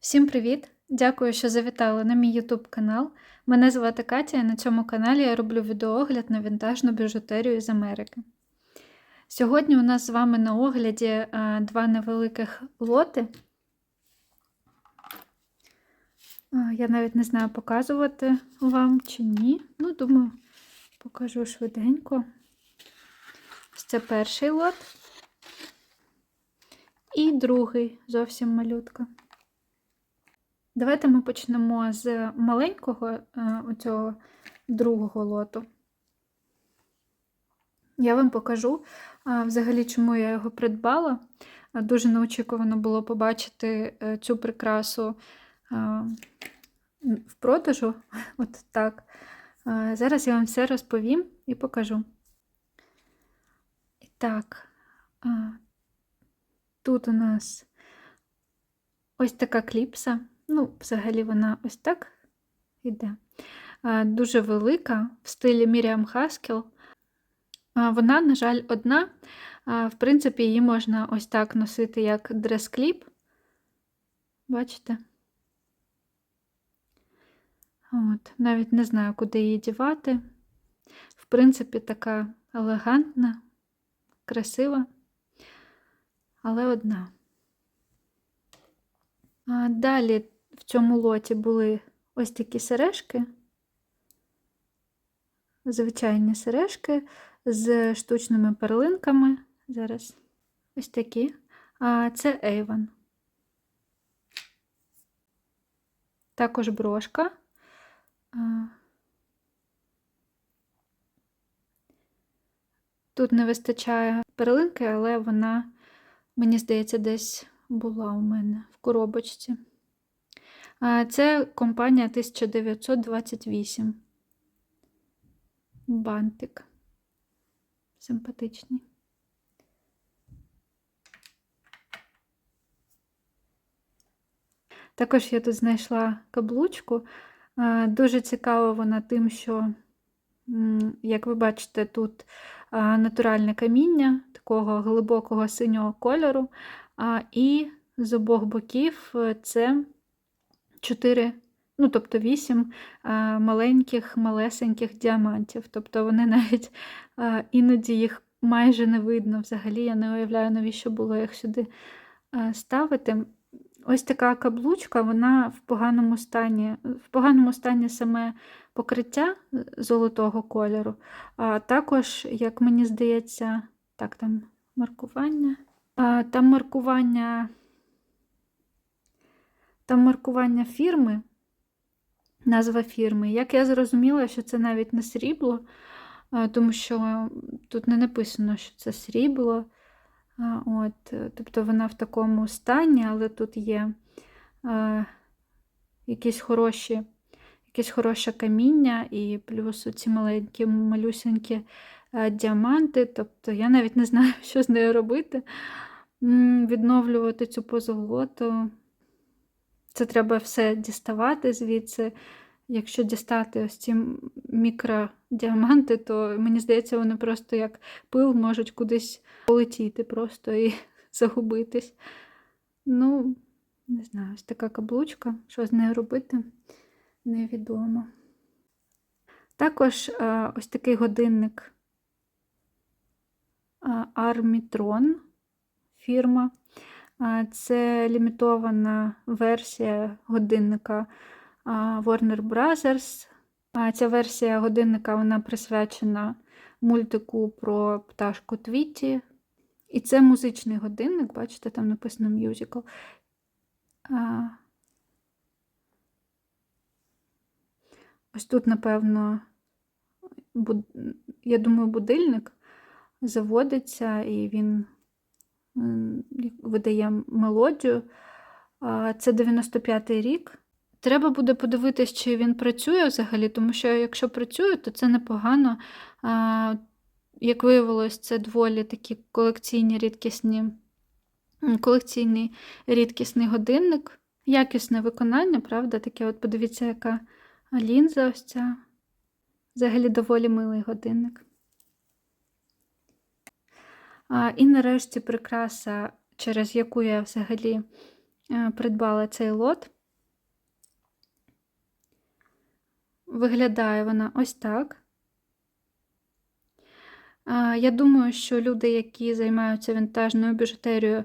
Всім привіт! Дякую, що завітали на мій YouTube канал. Мене звати Катя, і на цьому каналі я роблю відеоогляд на вінтажну біжутерію з Америки. Сьогодні у нас з вами на огляді е, два невеликих лоти. Е, Я навіть не знаю, показувати вам чи ні. Ну, думаю, покажу швиденько. Це перший лот. І другий зовсім малютка. Давайте ми почнемо з маленького е, оцього другого лоту. Я вам покажу е, взагалі, чому я його придбала. Е, Дуже неочікувано було побачити цю прикрасу в продажу. От так. Зараз я вам все розповім і покажу. І так, тут у нас ось така кліпса. Ну, взагалі, вона ось так іде. Е, Дуже велика, в стилі Міріам Хаскел. Е, Вона, на жаль, одна. Е, В принципі, її можна ось так носити, як дрес-кліп. Бачите? От, Навіть не знаю, куди її дівати. В принципі, така елегантна, красива, але одна. Далі в цьому лоті були ось такі сережки, звичайні сережки з штучними перлинками. Зараз ось такі. А це Avon. Також брошка. Тут не вистачає перлинки, але вона, мені здається, десь була у мене в коробочці. Це компанія 1928. Бантик. Симпатичний. Також я тут знайшла каблучку. Дуже цікава вона тим, що, як ви бачите, тут натуральне каміння такого глибокого синього кольору. І з обох боків е, це 4, ну тобто 8 маленьких, малесеньких діамантів. Тобто вони навіть іноді їх майже не видно. Взагалі я не уявляю, навіщо було їх сюди ставити. Ось така каблучка, вона в поганому стані, в поганому стані саме покриття е, золотого кольору, а також, як мені здається, так, там маркування. Там маркування, там маркування фірми, назва фірми. Як я зрозуміла, що це навіть не срібло, тому що тут не написано, що це срібло. От, е, тобто вона в такому стані, але тут є е, якісь хороші, якесь хороше каміння і плюс ці маленькі малюсенькі е, діаманти. Тобто я навіть не знаю, що з нею робити. Відновлювати цю позолоту. Це треба все діставати звідси. Якщо дістати ось ці мікродіаманти, то мені здається, вони просто як пил можуть кудись полетіти просто і загубитись. Ну, не знаю, ось така каблучка. Що з нею робити, невідомо. Також а, ось такий годинник а, Armitron фірма. Це лімітована версія годинника Warner Brothers. Ця версія годинника вона присвячена мультику про пташку Твіті. І це музичний годинник, бачите, там написано мюзикл. Ось тут, напевно, я думаю, будильник заводиться і він видає мелодію. Це 95-й рік. Треба буде подивитись, чи він працює взагалі, тому що якщо працює, то це непогано. Як виявилось, це доволі такі колекційні рідкісні, колекційний рідкісний годинник. Якісне виконання, правда? Таке, от подивіться, яка лінза ось ця. Взагалі доволі милий годинник. І нарешті прикраса, через яку я взагалі е, придбала цей лот. Виглядає вона ось так. Я думаю, що люди, які займаються вінтажною біжутерією,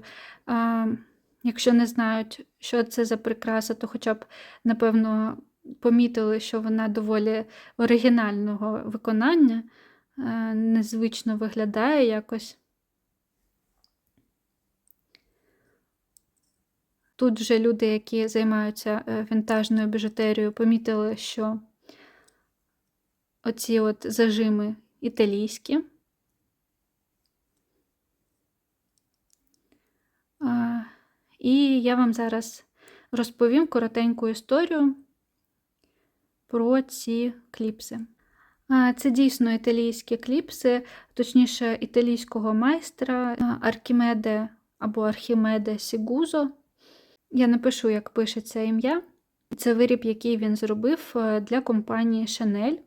якщо не знають, що це за прикраса, то хоча б, напевно, помітили, що вона доволі оригінального виконання, незвично виглядає якось. Тут вже люди, які займаються е, вінтажною біжутерією, помітили, що оці от зажими італійські. І я вам зараз розповім коротеньку історію про ці кліпси. Це дійсно італійські кліпси, точніше, італійського майстра Аркімеде або Архімеде Сігузо. Я напишу, як пишеться ім'я. Це виріб, який він зробив е, для компанії Chanel.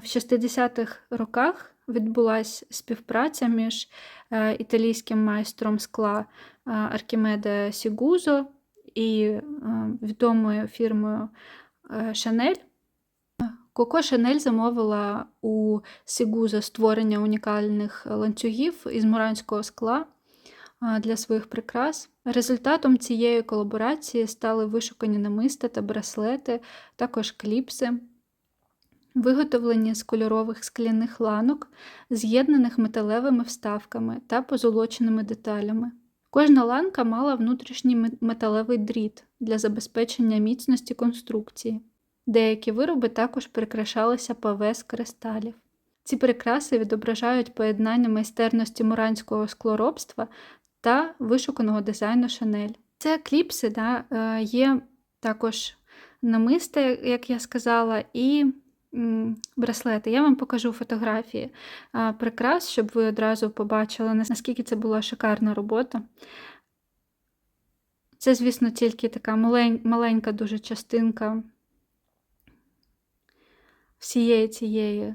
В 60-х роках відбулася співпраця між е, італійським майстром скла е, Аркімеде Сігузо і відомою фірмою Chanel. Коко Шанель замовила у Сігузо створення унікальних ланцюгів із муранського скла для своїх прикрас. Результатом цієї колаборації стали вишукані намиста та браслети, також кліпси, виготовлені з кольорових скляних ланок, з'єднаних металевими вставками та позолоченими деталями. Кожна ланка мала внутрішній металевий дріт для забезпечення міцності конструкції. Деякі вироби також прикрашалися паве з кристалів. Ці прикраси відображають поєднання майстерності муранського склоробства та вишуканого дизайну Шанель. Це кліпси, да, е, є також намисти, як я сказала, і браслети. Я вам покажу фотографії прикрас, щоб ви одразу побачили, наскільки це була шикарна робота. Це, звісно, тільки така маленька дуже частинка всієї цієї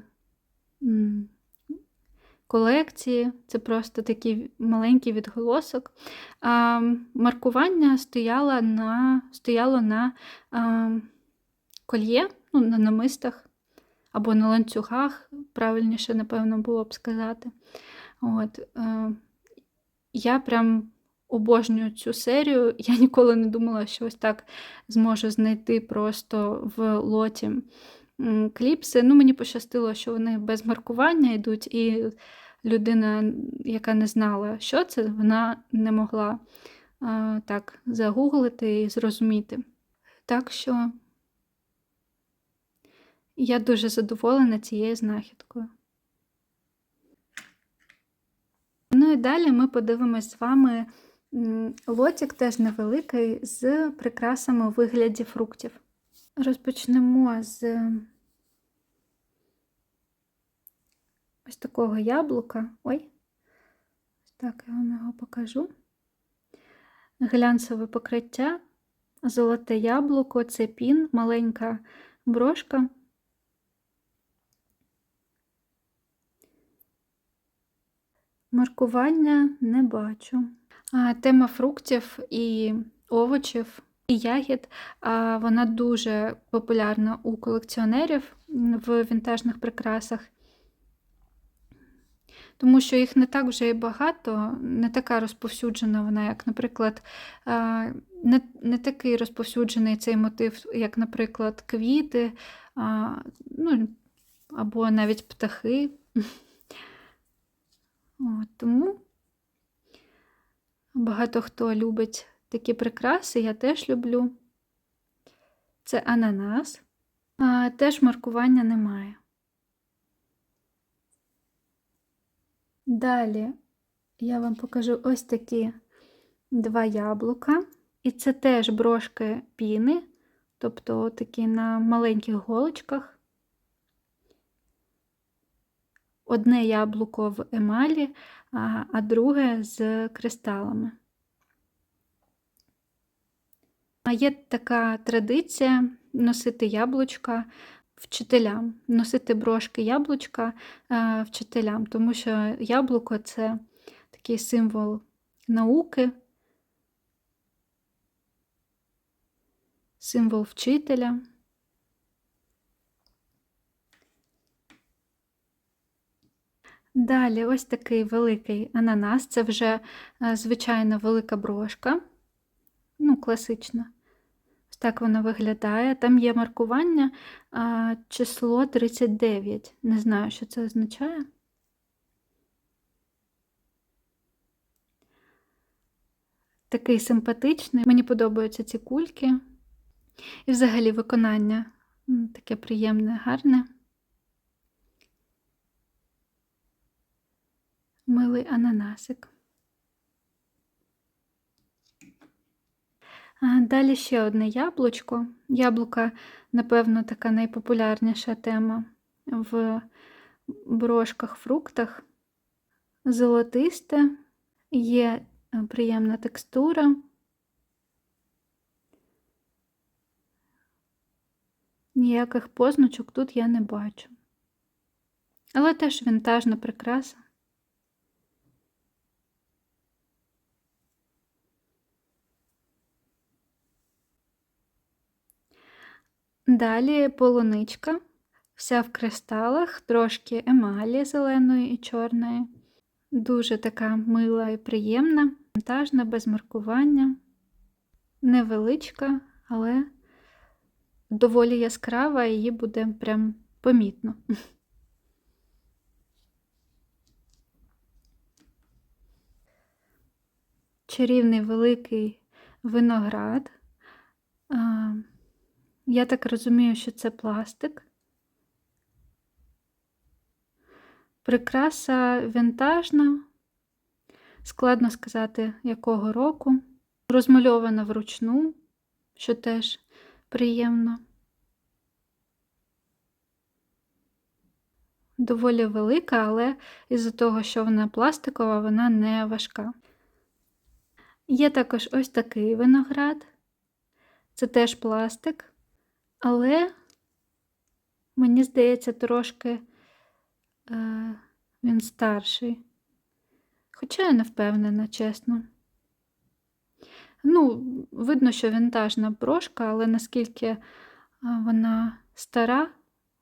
колекції, це просто такий маленький відголосок. А, Маркування стояло на стояло на а, кольє, ну, на намистах або на ланцюгах, правильніше, напевно, було б сказати. От, а, Я прям обожнюю цю серію. Я ніколи не думала, що ось так зможу знайти просто в лоті кліпси. Ну, Мені пощастило, що вони без маркування йдуть, і людина, яка не знала, що це, вона не могла а, так загуглити і зрозуміти. Так що я дуже задоволена цією знахідкою. Ну і далі ми подивимось з вами лотик теж невеликий з прикрасами у вигляді фруктів. Розпочнемо з ось такого яблука. Ой, так, я вам його покажу. Глянцеве покриття, золоте яблуко, це пін, маленька брошка. Маркування не бачу. А, Тема фруктів і овочів і ягід, а вона дуже популярна у колекціонерів в вінтажних прикрасах тому що їх не так вже і багато, не така розповсюджена вона, як, наприклад, не не такий розповсюджений цей мотив, як, наприклад, квіти, ну, або навіть птахи. От, Тому багато хто любить такі прикраси, я теж люблю. Це ананас, а, теж маркування немає. Далі я вам покажу ось такі два яблука. І це теж брошки піни, тобто такі на маленьких голочках. Одне яблуко в емалі, а друге з кристалами. А є така традиція носити яблучка вчителям, носити брошки яблучка е, вчителям, тому що яблуко це такий символ науки, символ вчителя. Далі ось такий великий ананас, це вже е, звичайна велика брошка, ну, класична. Так вона виглядає. Там є маркування а, число 39. Не знаю, що це означає. Такий симпатичний. Мені подобаються ці кульки. І взагалі виконання таке приємне, гарне. Милий ананасик. А, Далі ще одне яблучко. Яблука, напевно, така найпопулярніша тема в брошках, фруктах. Золотисте, є е, приємна текстура. Ніяких позначок тут я не бачу. Але теж вінтажна прикраса. Далі полуничка, вся в кристалах, трошки емалі зеленої і чорної. Дуже така мила і приємна, вінтажна, без маркування, невеличка, але доволі яскрава, її буде прям помітно. Чарівний великий виноград. Я так розумію, що це пластик. Прикраса вінтажна, складно сказати, якого року. Розмальована вручну, що теж приємно. Доволі велика, але із-за того, що вона пластикова, вона не важка. Є також ось такий виноград. Це теж пластик, але, мені здається, трошки е, він старший. Хоча я не впевнена, чесно. Ну, видно, що вінтажна брошка, але наскільки е, вона стара,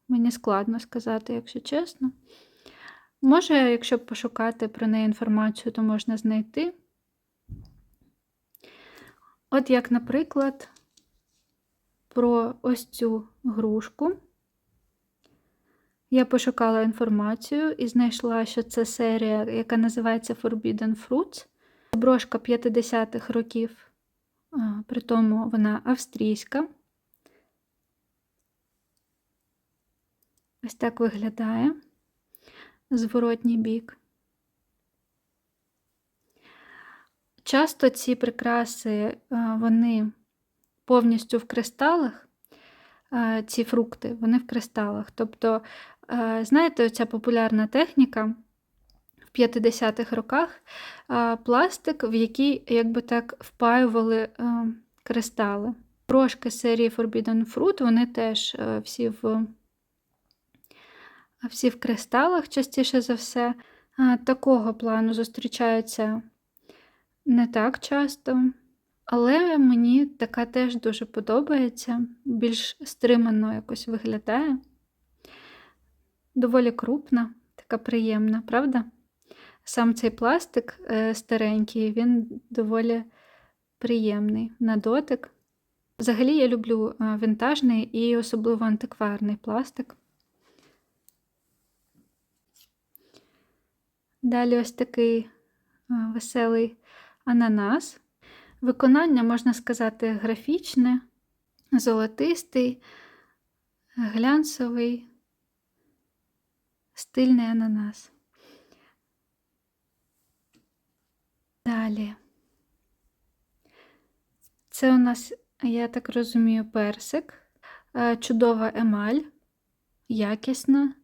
мені складно сказати, якщо чесно. Може, якщо пошукати про неї інформацію, то можна знайти. От як, наприклад, про ось цю грушку. Я пошукала інформацію і знайшла, що це серія, яка називається Forbidden Fruits. Брошка 50-х років, при тому вона австрійська. Ось так виглядає зворотній бік. Часто ці прикраси, вони повністю в кристалах, ці фрукти, вони в кристалах. Тобто, знаєте, оця популярна техніка в 50-х роках пластик, в який, якби так, впаювали кристали. Брошки серії Forbidden Fruit, вони теж всі в всі в кристалах, частіше за все. Такого плану зустрічаються не так часто, але мені така теж дуже подобається, більш стримано якось виглядає. Доволі крупна, така приємна, правда? Сам цей пластик е, старенький, він доволі приємний на дотик. Взагалі я люблю е, вінтажний і особливо антикварний пластик. Далі ось такий е, веселий ананас. Виконання, можна сказати, графічне, золотистий, глянцевий, стильний ананас. Далі. Це у нас, я так розумію, персик, е, чудова емаль, якісна.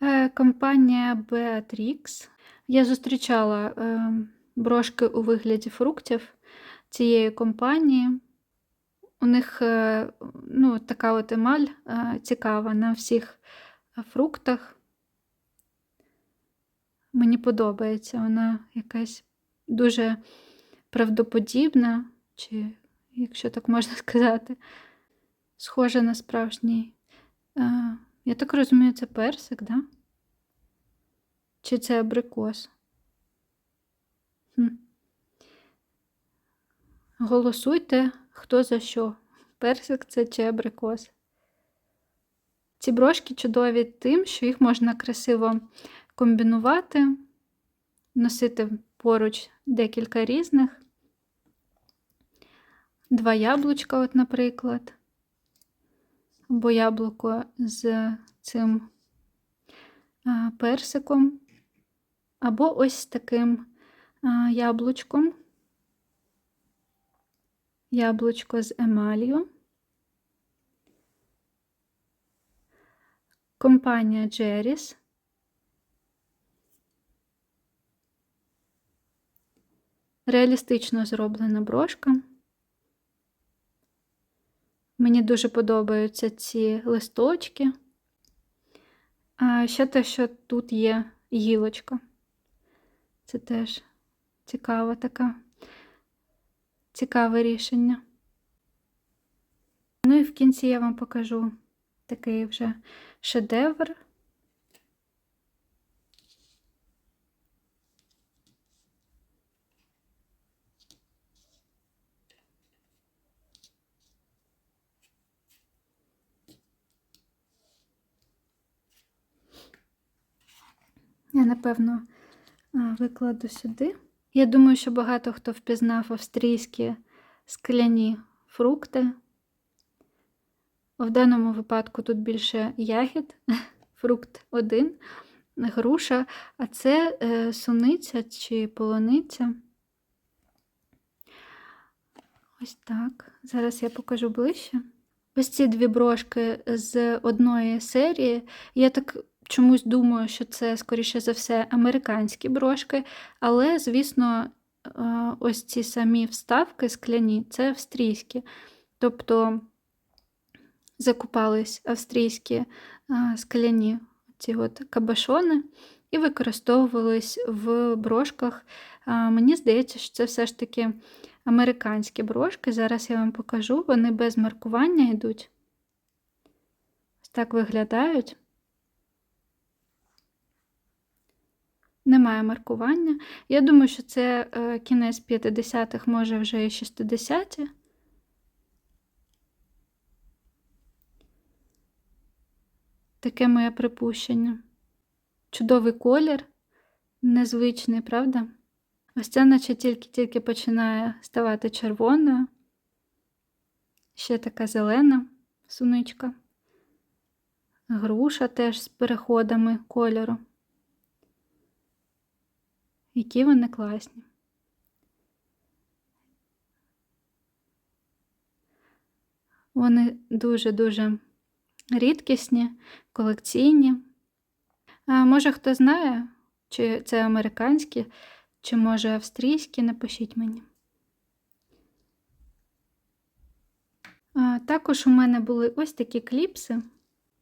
Е, компанія Beatrix. Я зустрічала е, брошки у вигляді фруктів цієї компанії. У них е, ну, така от емаль цікава на всіх фруктах. Мені подобається, вона якась дуже правдоподібна, чи, якщо так можна сказати, схожа на справжній. Е, я так розумію, це персик, да? Чи це абрикос? Хм. Голосуйте, хто за що. Персик це чи абрикос. Ці брошки чудові тим, що їх можна красиво комбінувати, носити поруч декілька різних. Два яблучка, от, наприклад, або яблуко з цим персиком, або ось таким яблучком, яблучко з емалью. Компанія Джеріс. Реалістично зроблена брошка. Мені дуже подобаються ці листочки. А ще те, що тут є гілочка. Це теж цікава така, цікаве рішення. Ну і в кінці я вам покажу такий вже шедевр. Я, напевно, викладу сюди. Я думаю, що багато хто впізнав австрійські скляні фрукти. В даному випадку тут більше ягід, фрукт один, груша, а це е, суниця чи полуниця. Ось так. Зараз я покажу ближче. Ось ці дві брошки з одної серії. Я так чомусь думаю, що це, скоріше за все, американські брошки, але, звісно, е, ось ці самі вставки скляні це австрійські. Тобто закупались австрійські скляні ці от кабашони і використовувались в брошках. Мені здається, що це все ж таки американські брошки. Зараз я вам покажу, вони без маркування йдуть. Ось так виглядають. Немає маркування. Я думаю, що це е, кінець 50-х, може вже і 60-ті. Таке моє припущення. Чудовий колір, незвичний, правда? Ось це наче тільки-тільки починає ставати червоною. Ще така зелена суничка. Груша теж з переходами кольору. Які вони класні. Вони дуже-дуже рідкісні, колекційні. Може, хто знає, чи це американські, чи може австрійські, напишіть мені. Також у мене були ось такі кліпси.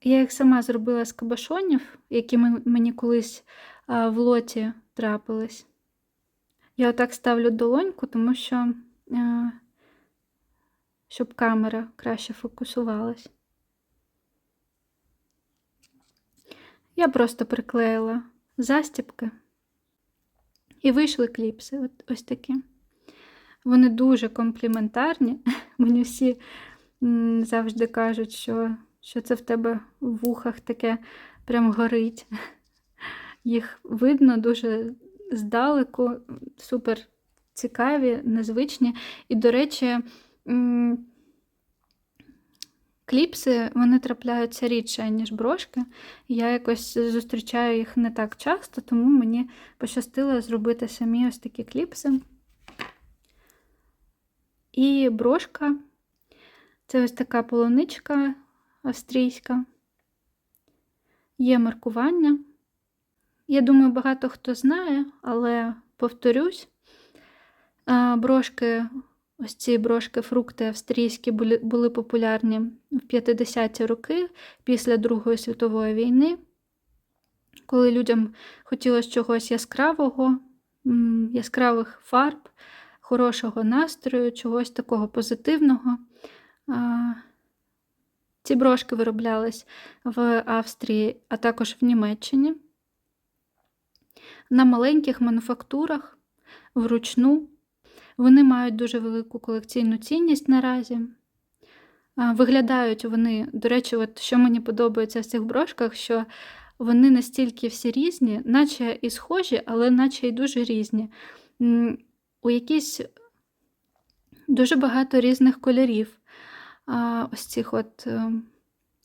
Я їх сама зробила з кабашонів, які мені колись в лоті трапились. Я отак ставлю долоньку, тому що, щоб камера краще фокусувалась. Я просто приклеїла застібки і вийшли кліпси. От, ось такі. Вони дуже компліментарні. Мені всі завжди кажуть, що що це в тебе в вухах таке прям горить. Їх видно дуже здалеку, супер цікаві, незвичні. І, до речі, Кліпси вони трапляються рідше, ніж брошки. Я якось зустрічаю їх не так часто, тому мені пощастило зробити самі ось такі кліпси. І брошка це ось така полуничка австрійська. Є маркування. Я думаю, багато хто знає, але повторюсь, брошки Ось ці брошки, фрукти австрійські були, були популярні в 50-ті роки після Другої світової війни, коли людям хотілося чогось яскравого, яскравих фарб, хорошого настрою, чогось такого позитивного. Ці брошки вироблялись в Австрії, а також в Німеччині. На маленьких мануфактурах вручну. Вони мають дуже велику колекційну цінність наразі. Виглядають вони, до речі, от що мені подобається в цих брошках, що вони настільки всі різні, наче і схожі, але наче і дуже різні. У якісь дуже багато різних кольорів ось цих от е,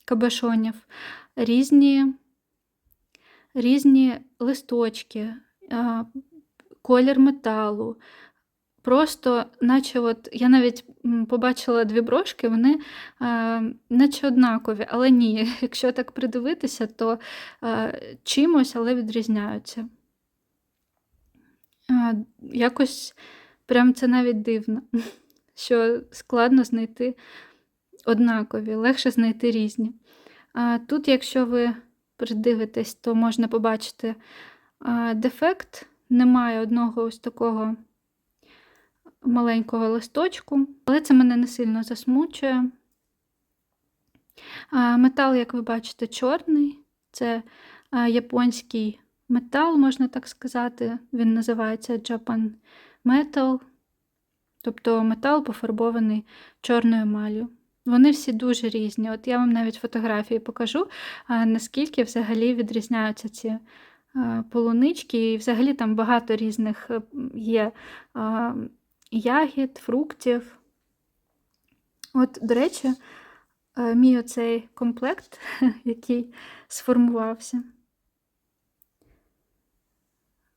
кабешонів, різні, різні листочки, колір металу. Просто, наче от я навіть побачила дві брошки, вони а, наче однакові, але ні, якщо так придивитися, то а, чимось, але відрізняються. А, якось прям це навіть дивно, що складно знайти однакові, легше знайти різні. А, тут, якщо ви придивитесь, то можна побачити дефект. Немає одного ось такого маленького листочку, але це мене не сильно засмучує. Метал, як ви бачите, чорний. Це японський метал, можна так сказати. Він називається Japan Metal, тобто метал пофарбований чорною емаллю. Вони всі дуже різні. От я вам навіть фотографії покажу, наскільки взагалі відрізняються ці полунички. І взагалі там багато різних е, є ягід, фруктів. От, до речі, е, мій оцей комплект, який сформувався.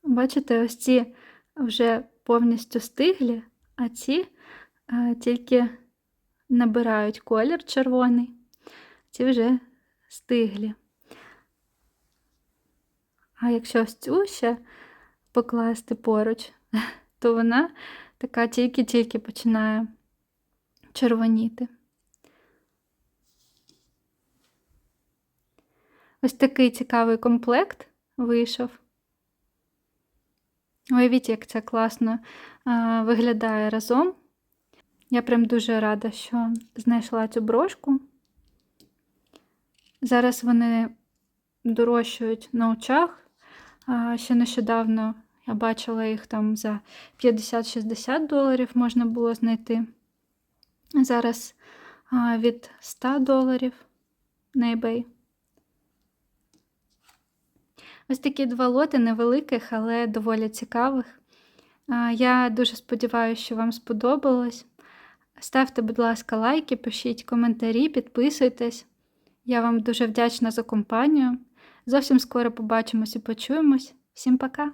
Бачите, ось ці вже повністю стиглі, а ці тільки набирають колір червоний, ці вже стиглі. А якщо ось цю ще покласти поруч, то вона така тільки-тільки починає червоніти. Ось такий цікавий комплект вийшов. Уявіть, як це класно виглядає разом. Я прям дуже рада, що знайшла цю брошку. Зараз вони дорожчають на очах. Ще нещодавно я бачила їх там за 50-60 доларів можна було знайти. Зараз від 100 доларів на eBay. Ось такі два лоти невеликих, але доволі цікавих. Я дуже сподіваюся, що вам сподобалось. Ставте, будь ласка, лайки, пишіть коментарі, підписуйтесь. Я вам дуже вдячна за компанію. Зовсім скоро побачимось і почуємось. Всім пока!